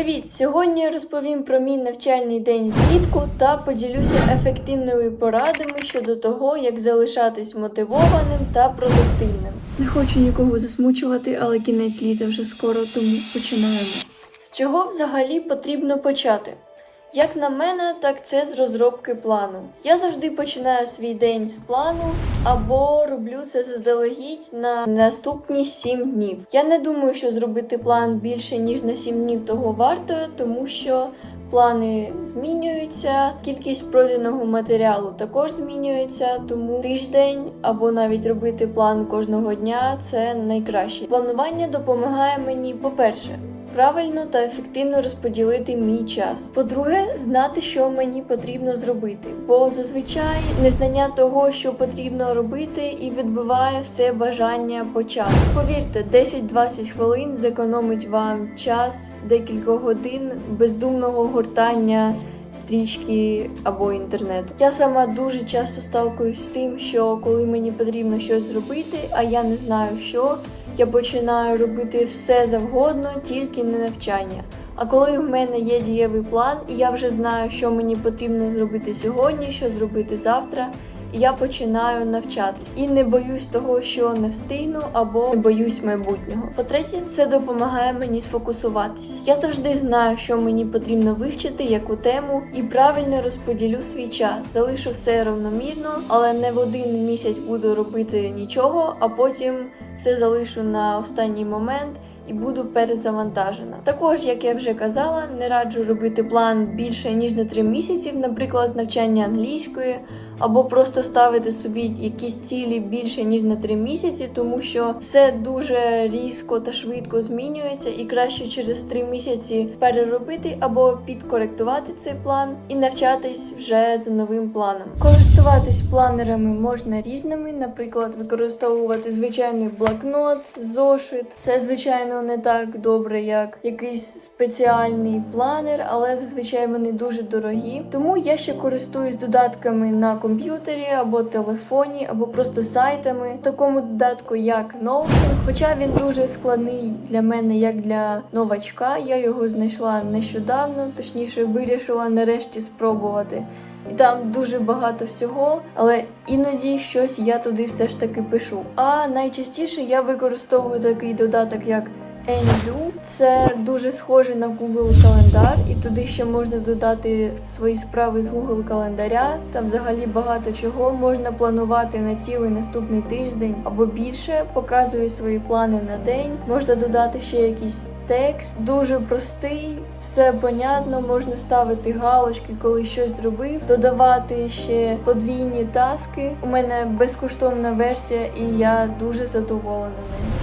Привіт! Сьогодні я розповім про мій навчальний день влітку та поділюся ефективними порадами щодо того, як залишатись мотивованим та продуктивним. Не хочу нікого засмучувати, але кінець літа вже скоро, тому починаємо. З чого взагалі потрібно почати? Як на мене, так це з розробки плану. Я завжди починаю свій день з плану або роблю це заздалегідь на наступні 7 днів. Я не думаю, що зробити план більше ніж на 7 днів того варто, тому що плани змінюються, кількість пройденого матеріалу також змінюється, тому тиждень або навіть робити план кожного дня це найкраще. Планування допомагає мені, по-перше, правильно та ефективно розподілити мій час. По-друге, знати, що мені потрібно зробити, бо зазвичай незнання того, що потрібно робити, і відбиває все бажання почати. Повірте, 10-20 хвилин зекономить вам час декількох годин бездумного гортання. Стрічки або інтернету. Я сама дуже часто сталкуюсь з тим, що коли мені потрібно щось зробити, а я не знаю що, я починаю робити все завгодно, тільки не навчання. А коли в мене є дієвий план, і я вже знаю, що мені потрібно зробити сьогодні, що зробити завтра, я починаю навчатись і не боюсь того, що не встигну, або не боюсь майбутнього. По-третє, це допомагає мені сфокусуватись. Я завжди знаю, що мені потрібно вивчити, яку тему, і правильно розподілю свій час. Залишу все равномірно, але не в один місяць буду робити нічого, а потім все залишу на останній момент. І буду перезавантажена. Також, як я вже казала, не раджу робити план більше ніж на 3 місяці, наприклад, з навчання англійської, або просто ставити собі якісь цілі більше ніж на 3 місяці, тому що все дуже різко та швидко змінюється, і краще через 3 місяці переробити або підкоректувати цей план і навчатись вже за новим планом. Користуватись планерами можна різними, наприклад, використовувати звичайний блокнот, зошит. Це звичайно не так добре, як якийсь спеціальний планер, але зазвичай вони дуже дорогі. Тому я ще користуюсь додатками на комп'ютері або телефоні, або просто сайтами. Такому додатку як Notion, хоча він дуже складний для мене, як для новачка. Я його знайшла нещодавно, точніше вирішила нарешті спробувати. І там дуже багато всього, але іноді щось я туди все ж таки пишу. А найчастіше я використовую такий додаток, як Anydo. Це дуже схоже на Google календар, і туди ще можна додати свої справи з Google календаря. Там взагалі багато чого можна планувати на цілий наступний тиждень або більше. Показую свої плани на день. Можна додати ще якісь. Текст дуже простий, все понятно, можна ставити галочки, коли щось зробив, додавати ще подвійні таски. У мене безкоштовна версія, і я дуже задоволена.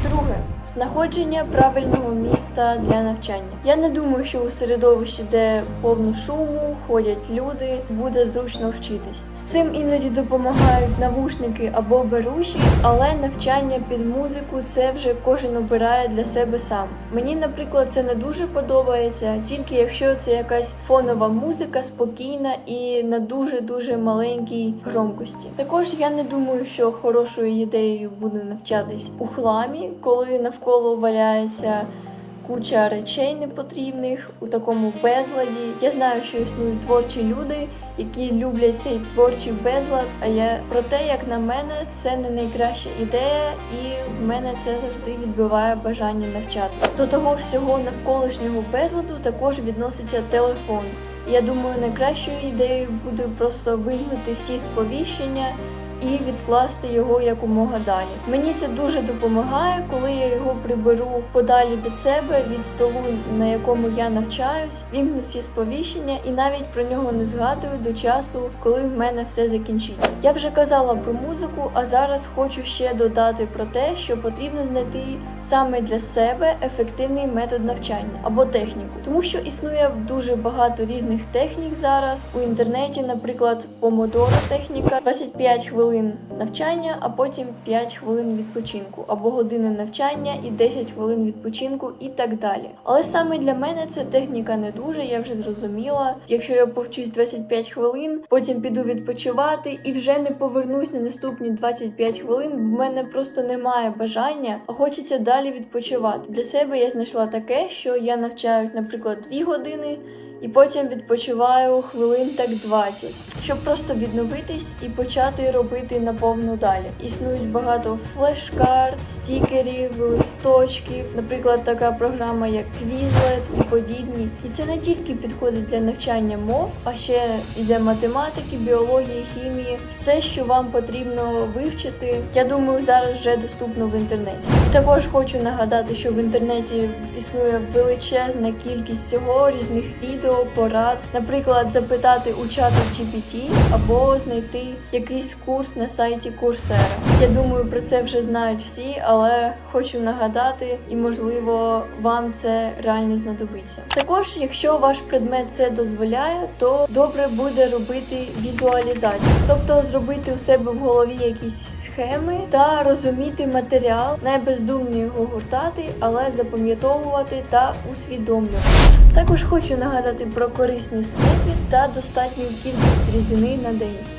Друге знаходження правильного міста для навчання. Я не думаю, що у середовищі, де повно шуму, ходять люди, буде зручно вчитись. З цим іноді допомагають навушники або беруші, але навчання під музику це вже кожен обирає для себе сам. Мені, наприклад, це не дуже подобається, тільки якщо це якась фонова музика, спокійна і на дуже дуже маленькій громкості. Також я не думаю, що хорошою ідеєю буде навчатись у хламі, коли навколо валяється. Куча речей непотрібних у такому безладі. Я знаю, що існують творчі люди, які люблять цей творчий безлад. А я проте, як на мене, це не найкраща ідея, і в мене це завжди відбиває бажання навчатися. До того всього навколишнього безладу також відноситься телефон. Я думаю, найкращою ідеєю буде просто вимкнути всі сповіщення і відкласти його якомога далі. Мені це дуже допомагає, коли я його приберу подалі від себе, від столу, на якому я навчаюсь, вімкну всі сповіщення і навіть про нього не згадую до часу, коли в мене все закінчиться. Я вже казала про музику, а зараз хочу ще додати про те, що потрібно знайти саме для себе ефективний метод навчання або техніку, тому що існує дуже багато різних технік зараз у інтернеті, наприклад, помодоро техніка 25 хвилин хвилин навчання, а потім 5 хвилин відпочинку, або години навчання і 10 хвилин відпочинку, і так далі. Але саме для мене ця техніка не дуже, я вже зрозуміла. Якщо я повчусь 25 хвилин, потім піду відпочивати і вже не повернусь на наступні 25 хвилин, бо в мене просто немає бажання, а хочеться далі відпочивати. Для себе я знайшла таке, що я навчаюсь, наприклад, 2 години. І потім відпочиваю хвилин так 20, щоб просто відновитись і почати робити наповну далі. Існують багато флеш-карт, стікерів, листочків, наприклад, така програма як Quizlet і подібні. І це не тільки підходить для навчання мов, а ще і для математики, біології, хімії, все, що вам потрібно вивчити. Я думаю, зараз вже доступно в інтернеті. І також хочу нагадати, що в інтернеті існує величезна кількість всього різних відео, порад, наприклад, запитати у чату GPT або знайти якийсь курс на сайті Coursera. Я думаю, про це вже знають всі, але хочу нагадати, і можливо вам це реально знадобиться. Також, якщо ваш предмет це дозволяє, то добре буде робити візуалізацію, тобто зробити у себе в голові якісь схеми та розуміти матеріал, не бездумно його гуртати, але запам'ятовувати та усвідомлювати. Також хочу нагадати про корисні снеки та достатню кількість рідини на день.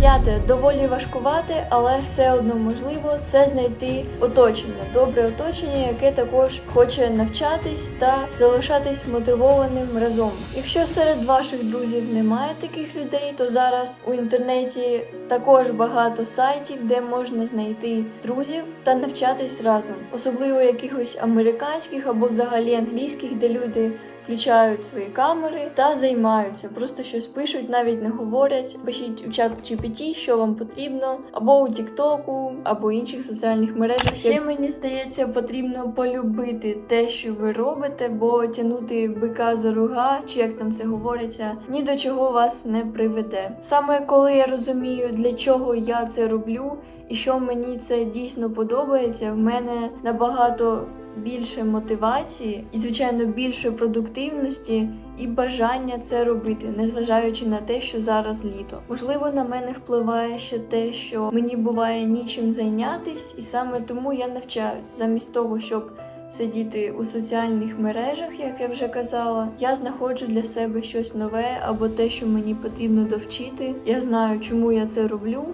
П'яте доволі важкувате, але все одно можливо це знайти оточення, добре оточення, яке також хоче навчатись та залишатись мотивованим разом. Якщо серед ваших друзів немає таких людей, то зараз у інтернеті також багато сайтів, де можна знайти друзів та навчатись разом, особливо якихось американських або взагалі англійських, де люди включають свої камери та займаються. Просто щось пишуть, навіть не говорять. Пишіть у чат GPT, що вам потрібно, або у Тіктоку, або інших соціальних мережах. Ще мені здається, потрібно полюбити те, що ви робите, бо тягнути бика за руга, чи як там це говориться, ні до чого вас не приведе. Саме коли я розумію, для чого я це роблю. І що мені це дійсно подобається, в мене набагато більше мотивації і, звичайно, більше продуктивності і бажання це робити, незважаючи на те, що зараз літо. Можливо, на мене впливає ще те, що мені буває нічим зайнятись, і саме тому я навчаюсь, замість того, щоб сидіти у соціальних мережах, як я вже казала. Я знаходжу для себе щось нове або те, що мені потрібно довчити. Я знаю, чому я це роблю.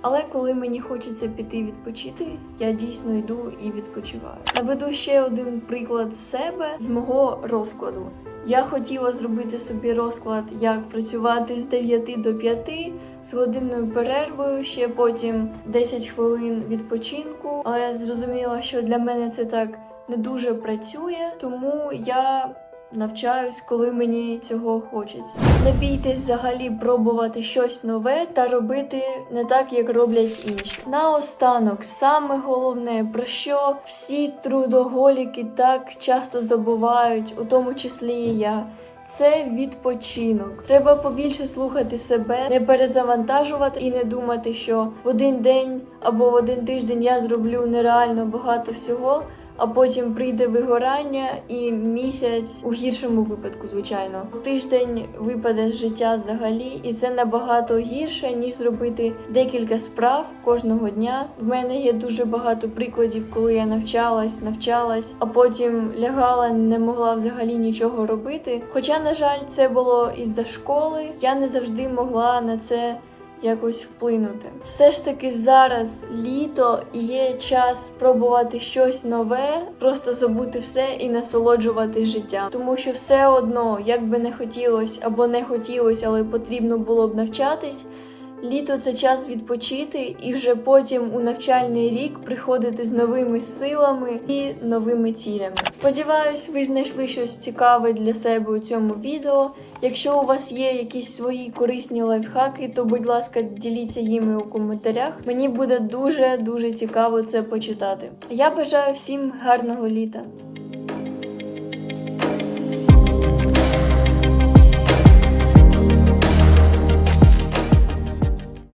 Але коли мені хочеться піти відпочити, я дійсно йду і відпочиваю. Наведу ще один приклад себе з мого розкладу. Я хотіла зробити собі розклад, як працювати з 9 до 5, з годинною перервою, ще потім 10 хвилин відпочинку. Але я зрозуміла, що для мене це так не дуже працює, тому я навчаюсь, коли мені цього хочеться. Не бійтесь взагалі пробувати щось нове та робити не так, як роблять інші. Наостанок, саме головне, про що всі трудоголіки так часто забувають, у тому числі і я. Це відпочинок. Треба побільше слухати себе, не перезавантажувати і не думати, що в один день або в один тиждень я зроблю нереально багато всього, а потім прийде вигорання і місяць у гіршому випадку, звичайно. Тиждень випаде з життя взагалі, і це набагато гірше, ніж зробити декілька справ кожного дня. В мене є дуже багато прикладів, коли я навчалась, навчалась, а потім лягала, не могла взагалі нічого робити. Хоча, на жаль, це було із-за школи, я не завжди могла на це якось вплинути. Все ж таки зараз літо і є час спробувати щось нове, просто забути все і насолоджувати життям. Тому що все одно, як би не хотілося або не хотілося, але потрібно було б навчатись. Літо це час відпочити і вже потім у навчальний рік приходити з новими силами і новими цілями. Сподіваюсь, ви знайшли щось цікаве для себе у цьому відео. Якщо у вас є якісь свої корисні лайфхаки, то будь ласка, діліться їми у коментарях. Мені буде дуже дуже цікаво це почитати. Я бажаю всім гарного літа.